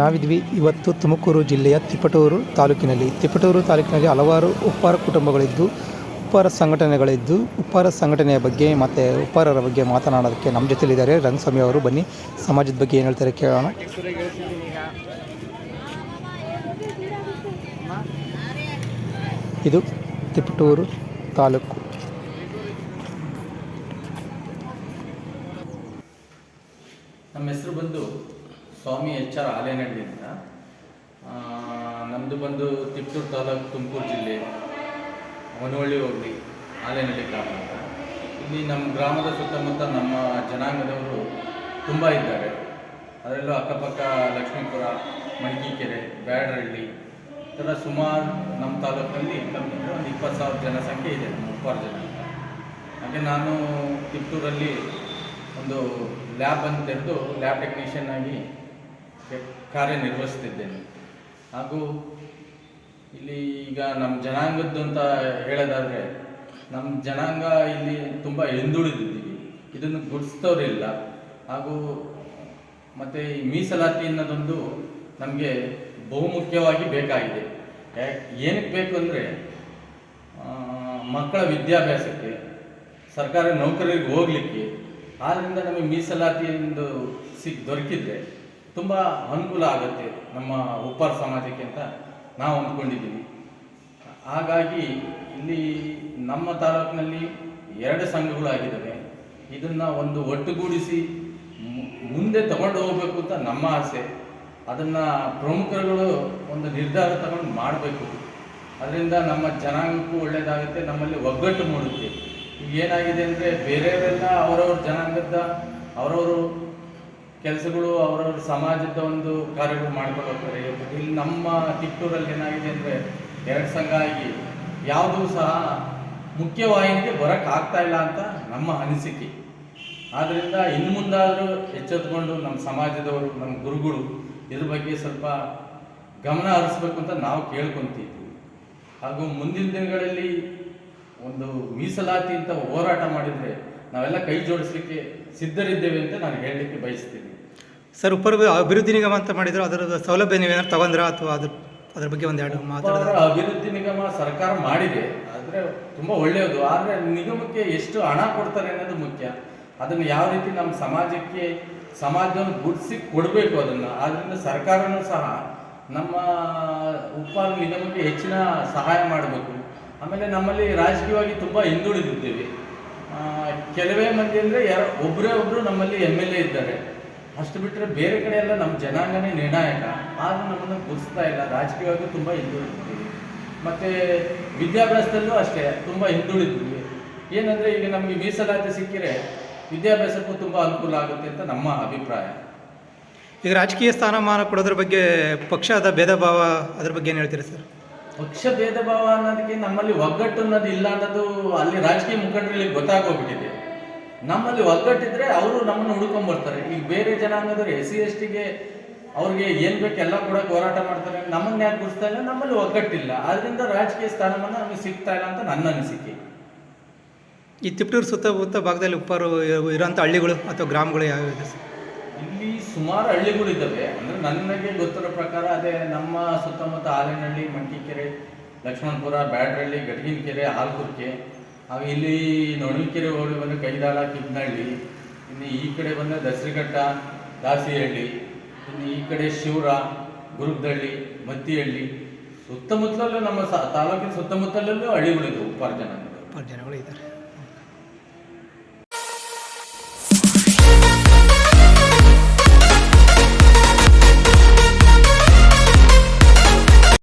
ನಾವಿದ್ವಿ ಇವತ್ತು ತುಮಕೂರು ಜಿಲ್ಲೆಯ ತಿಪಟೂರು ತಾಲೂಕಿನಲ್ಲಿ. ತಿಪಟೂರು ತಾಲೂಕಿನಲ್ಲಿ ಹಲವಾರು ಉಪ್ಪಾರ ಕುಟುಂಬಗಳಿದ್ದು, ಉಪ್ಪಾರ ಸಂಘಟನೆಗಳಿದ್ದು, ಉಪ್ಪಾರ ಸಂಘಟನೆಯ ಬಗ್ಗೆ ಮತ್ತು ಉಪ್ಪಾರರ ಬಗ್ಗೆ ಮಾತನಾಡೋದಕ್ಕೆ ನಮ್ಮ ಜೊತೆಲಿದ್ದಾರೆ. ರಂಗಸ್ವಾಮಿ ಅವರು ಬನ್ನಿ, ಸಮಾಜದ ಬಗ್ಗೆ ಏನು ಹೇಳ್ತಾರೆ ಕೇಳೋಣ. ಇದು ತಿಪಟೂರು ತಾಲೂಕು. ನಮ್ಮ ಹೆಸರು ಬಂದು ಸ್ವಾಮಿ ಎಚ್ ಆರ್ ಆಲೇನಹಳ್ಳಿ ಅಂತ ನಮ್ಮದು ಬಂದು ತಿಪ್ಟೂರು ತಾಲೂಕು ತುಮಕೂರು ಜಿಲ್ಲೆ, ಹೊನವಳ್ಳಿ ಹೋಗ್ಲಿ, ಆಲೇನಹಳ್ಳಿ ಗ್ರಾಮ ಅಂತ. ಇಲ್ಲಿ ನಮ್ಮ ಗ್ರಾಮದ ಸುತ್ತಮುತ್ತ ನಮ್ಮ ಜನಾಂಗದವರು ತುಂಬ ಇದ್ದಾರೆ. ಅದರಲ್ಲೂ ಅಕ್ಕಪಕ್ಕ ಲಕ್ಷ್ಮೀಪುರ ಮಣಕಿಕೆರೆ ಬ್ಯಾಡರಹಳ್ಳಿ ಈ ಥರ ಸುಮಾರು ನಮ್ಮ ತಾಲೂಕಲ್ಲಿ ಕಮ್ಮಿ ಒಂದು ಇಪ್ಪತ್ತು ಸಾವಿರ ಜನಸಂಖ್ಯೆ ಇದೆ ನಮ್ಮ ಜನ ಹಾಗೆ ನಾನು ತಿಪ್ಟೂರಲ್ಲಿ ಒಂದು ಲ್ಯಾಬ್ ಅಂತ ತೆರೆದು ಲ್ಯಾಬ್ ಟೆಕ್ನಿಷಿಯನ್ ಆಗಿ ಕಾರ್ಯನಿರ್ವಹಿಸ್ತಿದ್ದೇನೆ ಹಾಗೂ ಇಲ್ಲಿ ಈಗ ನಮ್ಮ ಜನಾಂಗದ್ದು ಅಂತ ಹೇಳೋದಾದರೆ ನಮ್ಮ ಜನಾಂಗ ಇಲ್ಲಿ ತುಂಬ ಹಿಂದುಳಿದಿದ್ದೀವಿ. ಇದನ್ನು ಗುರುತಿಸ್ತವ್ರಿಲ್ಲ ಹಾಗೂ ಮತ್ತು ಈ ಮೀಸಲಾತಿ ಅನ್ನೋದೊಂದು ನಮಗೆ ಬಹುಮುಖ್ಯವಾಗಿ ಬೇಕಾಗಿದೆ. ಏನಕ್ಕೆ ಬೇಕು ಅಂದರೆ ಮಕ್ಕಳ ವಿದ್ಯಾಭ್ಯಾಸಕ್ಕೆ, ಸರ್ಕಾರಿ ನೌಕರಿಗೆ ಹೋಗಲಿಕ್ಕೆ ಆದ್ದರಿಂದ ನಮಗೆ ಮೀಸಲಾತಿ ಒಂದು ಸಿಕ್ ದೊರಕಿದ್ರೆ ತುಂಬ ಅನುಕೂಲ ಆಗುತ್ತೆ ನಮ್ಮ ಉಪ್ಪಾರ ಸಮಾಜಕ್ಕೆ ಅಂತ ನಾವು ಅಂದ್ಕೊಂಡಿದ್ದೀವಿ. ಹಾಗಾಗಿ ಇಲ್ಲಿ ನಮ್ಮ ತಾಲೂಕಿನಲ್ಲಿ ಎರಡು ಸಂಘಗಳು ಆಗಿದ್ದಾವೆ. ಇದನ್ನು ಒಂದು ಒಟ್ಟುಗೂಡಿಸಿ ಮುಂದೆ ತಗೊಂಡು ಹೋಗಬೇಕು ಅಂತ ನಮ್ಮ ಆಸೆ. ಅದನ್ನು ಪ್ರಮುಖರುಗಳು ಒಂದು ನಿರ್ಧಾರ ತಗೊಂಡು ಮಾಡಬೇಕು. ಅದರಿಂದ ನಮ್ಮ ಜನಾಂಗಕ್ಕೂ ಒಳ್ಳೆಯದಾಗುತ್ತೆ ನಮ್ಮಲ್ಲಿ ಒಗ್ಗಟ್ಟು ಮೂಡುತ್ತೆ. ಈಗ ಏನಾಗಿದೆ ಅಂದರೆ ಬೇರೆಯವರೆಲ್ಲ ಅವರವ್ರ ಜನಾಂಗದ ಅವರವರು ಕೆಲಸಗಳು ಅವರವ್ರ ಸಮಾಜದ ಒಂದು ಕಾರ್ಯಗಳು ಮಾಡ್ಕೊಂಡು ಹೋಗ್ತಾರೆ. ಇಲ್ಲಿ ನಮ್ಮ ತಿಪ್ಪೂರಲ್ಲಿ ಏನಾಗಿದೆ ಅಂದರೆ ಎರಡು ಸಂಘ ಆಗಿ ಯಾವುದೂ ಸಹ ಮುಖ್ಯವಾಹಿನಿಗೆ ಬರೋಕ್ಕಾಗ್ತಾ ಇಲ್ಲ ಅಂತ ನಮ್ಮ ಅನಿಸಿಕೆ. ಆದ್ದರಿಂದ ಇನ್ನು ಮುಂದಾದರೂ ಎಚ್ಚೆತ್ಕೊಂಡು ನಮ್ಮ ಸಮಾಜದವರು, ನಮ್ಮ ಗುರುಗಳು ಇದ್ರ ಬಗ್ಗೆ ಸ್ವಲ್ಪ ಗಮನ ಹರಿಸ್ಬೇಕು ಅಂತ ನಾವು ಕೇಳ್ಕೊತೀವಿ ಹಾಗೂ ಮುಂದಿನ ದಿನಗಳಲ್ಲಿ ಒಂದು ಮೀಸಲಾತಿ ಅಂತ ಹೋರಾಟ ಮಾಡಿದರೆ ನಾವೆಲ್ಲ ಕೈ ಜೋಡಿಸ್ಲಿಕ್ಕೆ ಸಿದ್ಧರಿದ್ದೇವೆ ಅಂತ ನಾನು ಹೇಳಲಿಕ್ಕೆ ಬಯಸ್ತೀನಿ. ಸರ್ ಉಪ ಅಭಿವೃದ್ಧಿ ನಿಗಮ ಅಂತ ಮಾಡಿದ್ರು ಅದರ ಸೌಲಭ್ಯ ನೀವೇನಾದ್ರು ತಗೊಂಡ್ರಾ ಅಥವಾ ಅದ್ರ ಅದ್ರ ಬಗ್ಗೆ ಒಂದೆರಡು ಎರಡು ಮಾತಾಡಿದ್ರೆ? ಅಭಿವೃದ್ಧಿ ನಿಗಮ ಸರ್ಕಾರ ಮಾಡಿದೆ ಆದರೆ ತುಂಬ ಒಳ್ಳೆಯದು. ಆದರೆ ನಿಗಮಕ್ಕೆ ಎಷ್ಟು ಹಣ ಕೊಡ್ತಾರೆ ಅನ್ನೋದು ಮುಖ್ಯ. ಅದನ್ನು ಯಾವ ರೀತಿ ನಮ್ಮ ಸಮಾಜಕ್ಕೆ ಸಮಾಜವನ್ನು ಗುಡಿಸಿ ಕೊಡಬೇಕು ಅದನ್ನು. ಆದ್ದರಿಂದ ಸರ್ಕಾರನೂ ಸಹ ನಮ್ಮ ಉಪ್ಪಾರ ನಿಗಮಕ್ಕೆ ಹೆಚ್ಚಿನ ಸಹಾಯ ಮಾಡಬೇಕು. ಆಮೇಲೆ ನಮ್ಮಲ್ಲಿ ರಾಜಕೀಯವಾಗಿ ತುಂಬ ಹಿಂದುಳಿದಿದ್ದೇವೆ. ಕೆಲವೇ ಮಂದಿ ಅಂದರೆ ಯಾರೋ ಒಬ್ಬರೇ ಒಬ್ಬರು ನಮ್ಮಲ್ಲಿ ಎಂ ಎಲ್ ಎ ಇದ್ದಾರೆ. ಅಷ್ಟು ಬಿಟ್ಟರೆ ಬೇರೆ ಕಡೆ ಎಲ್ಲ ನಮ್ಮ ಜನಾಂಗನೇ ನಿರ್ಣಾಯಕ. ಆದರೂ ನಮ್ಮನ್ನು ಗುರುತಿಸ್ತಾ ಇಲ್ಲ. ರಾಜಕೀಯವಾಗಿ ತುಂಬ ಹಿಂದುಳಿದ್ವಿ. ಮತ್ತು ವಿದ್ಯಾಭ್ಯಾಸದಲ್ಲೂ ಅಷ್ಟೇ, ತುಂಬ ಹಿಂದುಳಿದ್ವಿ. ಏನಂದರೆ ಈಗ ನಮಗೆ ಮೀಸಲಾತಿ ಸಿಕ್ಕಿರೆ ವಿದ್ಯಾಭ್ಯಾಸಕ್ಕೂ ತುಂಬ ಅನುಕೂಲ ಆಗುತ್ತೆ ಅಂತ ನಮ್ಮ ಅಭಿಪ್ರಾಯ. ಈಗ ರಾಜಕೀಯ ಸ್ಥಾನಮಾನ ಕೊಡೋದ್ರ ಬಗ್ಗೆ ಪಕ್ಷದ ಭೇದ ಭಾವ ಅದ್ರ ಬಗ್ಗೆ ಏನು ಹೇಳ್ತೀರಿ ಸರ್? ಪಕ್ಷ ಭೇದ ಭಾವ ಅನ್ನೋದಕ್ಕೆ ನಮ್ಮಲ್ಲಿ ಒಗ್ಗಟ್ಟು ಅನ್ನೋದು ಇಲ್ಲ ಅನ್ನೋದು ಅಲ್ಲಿ ರಾಜಕೀಯ ಮುಖಂಡರಲ್ಲಿ ಗೊತ್ತಾಗೋಗ್ಬಿಟ್ಟಿದೆ. ನಮ್ಮಲ್ಲಿ ಒಗ್ಗಟ್ಟಿದ್ರೆ ಅವರು ನಮ್ಮನ್ನು ಹುಡ್ಕೊಂಡ್ಬರ್ತಾರೆ. ಈಗ ಬೇರೆ ಜನ ಅನ್ನೋದ್ರೆ ಎಸ್ ಸಿ ಎಸ್ ಟಿಗೆ ಅವ್ರಿಗೆ ಏನ್ ಬೇಕು ಎಲ್ಲ ಕೂಡ ಹೋರಾಟ ಮಾಡ್ತಾರೆ. ನಮ್ಮನ್ನ ಯಾಕೆ ಗುರುಸ್ತಾ ಇಲ್ಲ? ನಮ್ಮಲ್ಲಿ ಒಗ್ಗಟ್ಟಿಲ್ಲ. ಆದ್ರಿಂದ ರಾಜಕೀಯ ಸ್ಥಾನಮಾನ ನಮಗೆ ಸಿಗ್ತಾ ಇಲ್ಲ ಅಂತ ನನ್ನ ಅನಿಸಿಕೆ. ಈ ತಿಪ್ಟೂರು ಸುತ್ತಮುತ್ತ ಭಾಗದಲ್ಲಿ ಉಪ್ಪಾರು ಇರೋಂಥ ಹಳ್ಳಿಗಳು ಅಥವಾ ಗ್ರಾಮಗಳು ಯಾವ್ಯಾವ ಸರ್? ಇಲ್ಲಿ ಸುಮಾರು ಹಳ್ಳಿಗಳಿದ್ದಾವೆ ಅಂದರೆ ನನಗೆ ಗೊತ್ತಿರೋ ಪ್ರಕಾರ ಅದೇ ನಮ್ಮ ಸುತ್ತಮುತ್ತ ಆಲೇನಹಳ್ಳಿ ಮಂಟಿಕೆರೆ ಲಕ್ಷ್ಮಣಪುರ, ಬ್ಯಾಡ್ರಹಳ್ಳಿ ಗಟಗಿನಕೆರೆ ಹಾಲ್ಕುರ್ಕೆ. ಹಾಗೆ ಇಲ್ಲಿ ನೊಣವಿಕೆರೆ ಹೋಗಿ ಬಂದರೆ ಕೈದಾಳ ಕಿಬ್ನಹಳ್ಳಿ ಇನ್ನು ಈ ಕಡೆ ಬಂದರೆ ದಸರಿಘಟ್ಟ ದಾಸಿಹಳ್ಳಿ. ಇನ್ನು ಈ ಕಡೆ ಶಿವರ ಗುರುಗ್ದಹಳ್ಳಿ ಮತ್ತಿಹಳ್ಳಿ. ಸುತ್ತಮುತ್ತಲಲ್ಲೂ ನಮ್ಮ ಸ ತಾಲೂಕಿನ ಸುತ್ತಮುತ್ತಲಲ್ಲೂ ಹಳ್ಳಿಗಳಿದ್ದವು ಉಪಾರ್ಜನ ಉಪಾರ್ಜನಗಳು ಇದ್ದಾರೆ.